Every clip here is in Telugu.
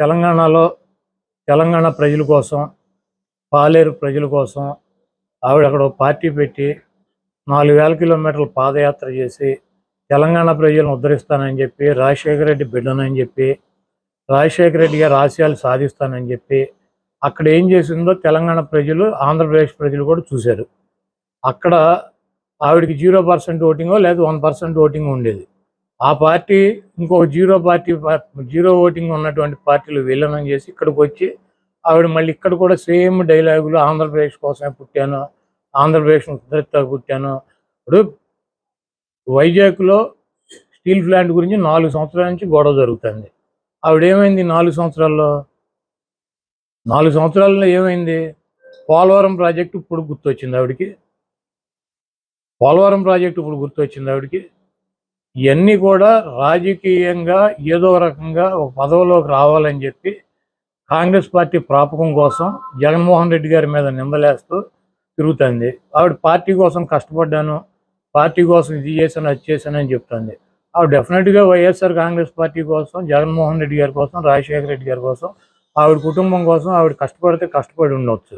తెలంగాణలో తెలంగాణ ప్రజల కోసం పాలేరు ప్రజల కోసం ఆవిడ అక్కడ పార్టీ పెట్టి నాలుగు వేల కిలోమీటర్ల పాదయాత్ర చేసి తెలంగాణ ప్రజలను ఉద్ధరిస్తానని చెప్పి రాజశేఖర రెడ్డి బిడ్డనని చెప్పి రాజశేఖర రెడ్డి గారు ఆశయాలు సాధిస్తానని చెప్పి అక్కడ ఏం చేసిందో తెలంగాణ ప్రజలు ఆంధ్రప్రదేశ్ ప్రజలు కూడా చూశారు. అక్కడ ఆవిడకి జీరో పర్సెంట్ ఓటింగో లేదా వన్ పర్సెంట్ ఓటింగ్ ఉండేది. ఆ పార్టీ ఇంకో జీరో పార్టీ జీరో ఓటింగ్ ఉన్నటువంటి పార్టీలు విలీనం చేసి ఇక్కడికి వచ్చి ఆవిడ మళ్ళీ ఇక్కడ కూడా సేమ్ డైలాగులు ఆంధ్రప్రదేశ్ కోసమే పుట్టాను ఆంధ్రప్రదేశ్ ఉద్ధరిత పుట్టాను. ఇప్పుడు వైజాగ్లో స్టీల్ ప్లాంట్ గురించి నాలుగు సంవత్సరాల నుంచి గొడవ జరుగుతుంది. ఆవిడ ఏమైంది నాలుగు సంవత్సరాల్లో? నాలుగు సంవత్సరాల్లో ఏమైంది? పోలవరం ప్రాజెక్టు ఇప్పుడు గుర్తొచ్చింది ఆవిడకి. పోలవరం ప్రాజెక్టు ఇప్పుడు గుర్తొచ్చింది ఆవిడకి. ఇవన్నీ కూడా రాజకీయంగా ఏదో రకంగా ఒక పదవిలోకి రావాలని చెప్పి కాంగ్రెస్ పార్టీ ప్రాపకం కోసం జగన్మోహన్ రెడ్డి గారి మీద నిందలేస్తూ తిరుగుతుంది. ఆవిడ పార్టీ కోసం కష్టపడ్డాను పార్టీ కోసం ఇది చేశాను అది చేశాను అని చెప్తుంది. ఆవిడ డెఫినెట్గా వైఎస్ఆర్ కాంగ్రెస్ పార్టీ కోసం జగన్మోహన్ రెడ్డి గారి కోసం రాజశేఖర రెడ్డి గారి కోసం ఆవిడ కుటుంబం కోసం ఆవిడ కష్టపడితే కష్టపడి ఉండొచ్చు.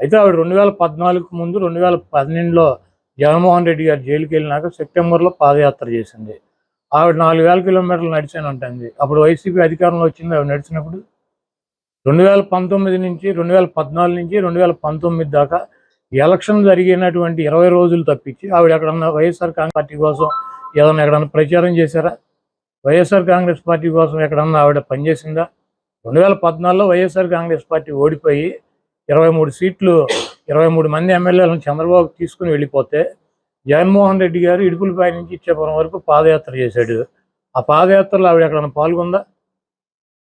అయితే ఆవిడ రెండు వేల పద్నాలుగు ముందు రెండు వేల పన్నెండులో జగన్మోహన్ రెడ్డి గారు జైలుకి వెళ్ళినాక సెప్టెంబర్లో పాదయాత్ర చేసింది. ఆవిడ నాలుగు వేల కిలోమీటర్లు నడిచాను అంటుంది. అప్పుడు వైసీపీ అధికారంలో వచ్చింది ఆవిడ నడిచినప్పుడు. రెండు వేల పంతొమ్మిది నుంచి రెండు వేల పద్నాలుగు నుంచి రెండు వేల పంతొమ్మిది దాకా ఎలక్షన్ జరిగినటువంటి ఇరవై రోజులు తప్పించి ఆవిడ ఎక్కడన్నా వైఎస్ఆర్ కాంగ్రెస్ పార్టీ కోసం ఏదన్నా ఎక్కడన్నా ప్రచారం చేశారా? వైఎస్ఆర్ కాంగ్రెస్ పార్టీ కోసం ఎక్కడన్నా ఆవిడ పనిచేసిందా? రెండు వేల పద్నాలుగులో వైఎస్ఆర్ కాంగ్రెస్ పార్టీ ఓడిపోయి ఇరవై మూడు సీట్లు ఇరవై మూడు మంది ఎమ్మెల్యేలను చంద్రబాబు తీసుకుని వెళ్ళిపోతే జగన్మోహన్ రెడ్డి గారు ఇడుపులపై నుంచి ఇచ్చేపురం వరకు పాదయాత్ర చేశాడు. ఆ పాదయాత్రలో ఆవిడ ఎక్కడైనా పాల్గొందా?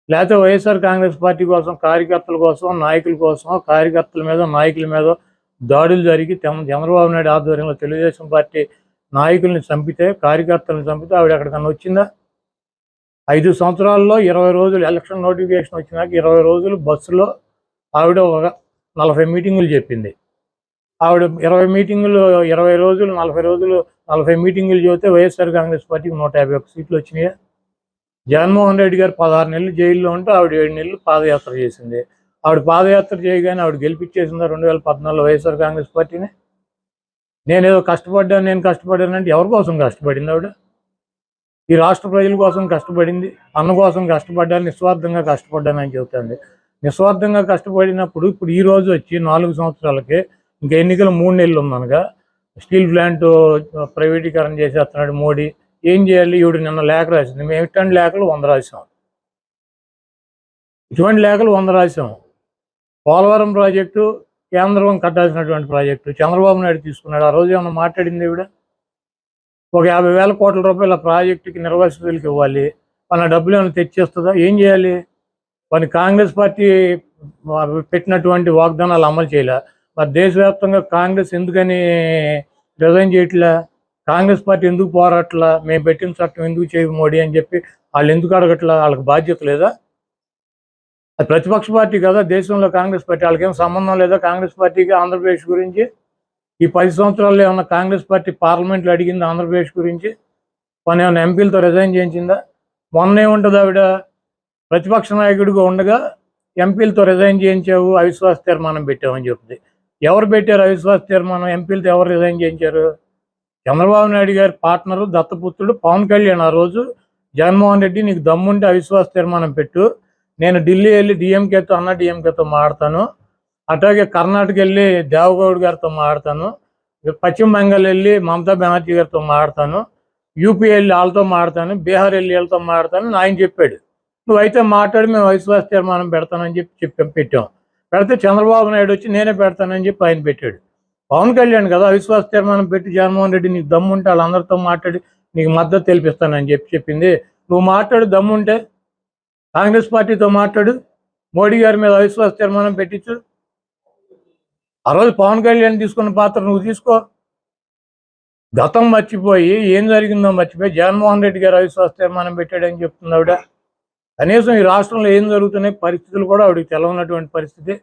లేకపోతే వైఎస్ఆర్ కాంగ్రెస్ పార్టీ కోసం కార్యకర్తల కోసం నాయకుల కోసం కార్యకర్తల మీద నాయకుల మీద దాడులు జరిగి చంద్రబాబు నాయుడు ఆధ్వర్యంలో తెలుగుదేశం పార్టీ నాయకుల్ని చంపితే కార్యకర్తలను చంపితే ఆవిడ ఎక్కడికన్నా వచ్చిందా? ఐదు సంవత్సరాల్లో ఇరవై రోజులు ఎలక్షన్ నోటిఫికేషన్ వచ్చినాక ఇరవై రోజులు బస్సులో ఆవిడ ఒక నలభై మీటింగులు చెప్పింది. ఆవిడ ఇరవై మీటింగులు ఇరవై రోజులు నలభై రోజులు నలభై మీటింగులు చెబితే వైఎస్ఆర్ కాంగ్రెస్ పార్టీకి నూట యాభై ఒక్క సీట్లు వచ్చినాయి. జగన్మోహన్ రెడ్డి గారు పదహారు నెలలు జైల్లో ఉంటూ ఆవిడ ఏడు నెలలు పాదయాత్ర చేసింది. ఆవిడ పాదయాత్ర చేయగానే ఆవిడ గెలిపించేసిందా రెండు వేల పద్నాలుగులో వైఎస్ఆర్ కాంగ్రెస్ పార్టీని? నేనేదో కష్టపడ్డాను నేను కష్టపడ్డానంటే ఎవరి కోసం కష్టపడింది ఆవిడ? ఈ రాష్ట్ర ప్రజల కోసం కష్టపడింది అన్న కోసం కష్టపడ్డాను నిస్వార్థంగా కష్టపడ్డానని చెబుతుంది. నిస్వార్థంగా కష్టపడినప్పుడు ఇప్పుడు ఈ రోజు వచ్చి నాలుగు సంవత్సరాలకి ఇంకా ఎన్నికలు మూడు నెలలు ఉందనగా స్టీల్ ప్లాంట్ ప్రైవేటీకరణ చేసేస్తున్నాడు మోడీ. ఏం చేయాలి? ఈవిడ నిన్న లేఖ రాసింది. మేము ఇటువంటి లేఖలు వంద రాసాం. ఇటువంటి లేఖలు వంద రాసాం. పోలవరం ప్రాజెక్టు కేంద్రం కట్టాల్సినటువంటి ప్రాజెక్టు చంద్రబాబు నాయుడు తీసుకున్నాడు. ఆ రోజు ఏమన్నా మాట్లాడింది ఈవిడ? ఒక యాభై వేల కోట్ల రూపాయల ప్రాజెక్టుకి నిర్వాసితులకు ఇవ్వాలి. మన డబ్బులు ఏమైనా తెచ్చేస్తుందా? ఏం చేయాలి? మరి కాంగ్రెస్ పార్టీ పెట్టినటువంటి వాగ్దానాలు అమలు చేయలే. మరి దేశవ్యాప్తంగా కాంగ్రెస్ ఎందుకని రిజైన్ చేయట్లే? కాంగ్రెస్ పార్టీ ఎందుకు పోరాట్లా? మేము పెట్టిన చట్టం ఎందుకు చేయ మోడీ అని చెప్పి వాళ్ళు ఎందుకు అడగట్లా? వాళ్ళకి బాధ్యత లేదా? అది ప్రతిపక్ష పార్టీ కదా దేశంలో కాంగ్రెస్ పార్టీ. వాళ్ళకి ఏం సంబంధం లేదా కాంగ్రెస్ పార్టీకి? ఆంధ్రప్రదేశ్ గురించి. ఈ పది సంవత్సరాల్లో ఏమన్నా కాంగ్రెస్ పార్టీ పార్లమెంట్లో అడిగింది ఆంధ్రప్రదేశ్ గురించి? మన ఏమైనా ఎంపీలతో రిజైన్ చేయించిందా? మొన్న ఏముంటుంది ఆవిడ ప్రతిపక్ష నాయకుడిగా ఉండగా ఎంపీలతో రిజైన్ చేయించావు అవిశ్వాస తీర్మానం పెట్టామని చెప్తుంది. ఎవరు పెట్టారు అవిశ్వాస తీర్మానం? ఎంపీలతో ఎవరు రిజైన్ చేయించారు? చంద్రబాబు నాయుడు గారి పార్ట్నరు దత్తపుత్రుడు పవన్ కళ్యాణ్ ఆ రోజు జగన్మోహన్ రెడ్డి నీకు దమ్ముంటే అవిశ్వాస తీర్మానం పెట్టు. నేను ఢిల్లీ వెళ్ళి డిఎంకేతో అన్న డిఎంకేతో మాడతాను అట్లాగే కర్ణాటక వెళ్ళి దేవగౌడ్ గారితో మాడతాను పశ్చిమ బెంగాల్ వెళ్ళి మమతా బెనర్జీ గారితో మాడతాను యూపీ వెళ్ళి వాళ్ళతో మాడతాను బీహార్ వెళ్ళి వాళ్ళతో మాడతాను ఆయన చెప్పాడు. నువ్వైతే మాట్లాడి మేము అవిశ్వాస తీర్మానం పెడతానని చెప్పి చెప్పాం పెట్టాం. పెడితే చంద్రబాబు నాయుడు వచ్చి నేనే పెడతానని చెప్పి ఆయన పెట్టాడు. పవన్ కళ్యాణ్ కదా అవిశ్వాస తీర్మానం పెట్టి జగన్మోహన్ రెడ్డి నీకు దమ్ముంటే వాళ్ళందరితో మాట్లాడి నీకు మద్దతు తెలిపిస్తానని చెప్పి చెప్పింది. నువ్వు మాట్లాడు దమ్ముంటే కాంగ్రెస్ పార్టీతో మాట్లాడు. మోడీ గారి మీద అవిశ్వాస తీర్మానం పెట్టించు. ఆ రోజు పవన్ కళ్యాణ్ తీసుకున్న పాత్ర నువ్వు తీసుకో. గతం మర్చిపోయి ఏం జరిగిందో మర్చిపోయి జగన్మోహన్ రెడ్డి గారు అవిశ్వాస తీర్మానం పెట్టాడని చెప్తుంది కనీసం ఈ రాష్ట్రంలో ఏం జరుగుతున్నాయి పరిస్థితులు కూడా ఆవిడకి తెలవనటువంటి పరిస్థితి.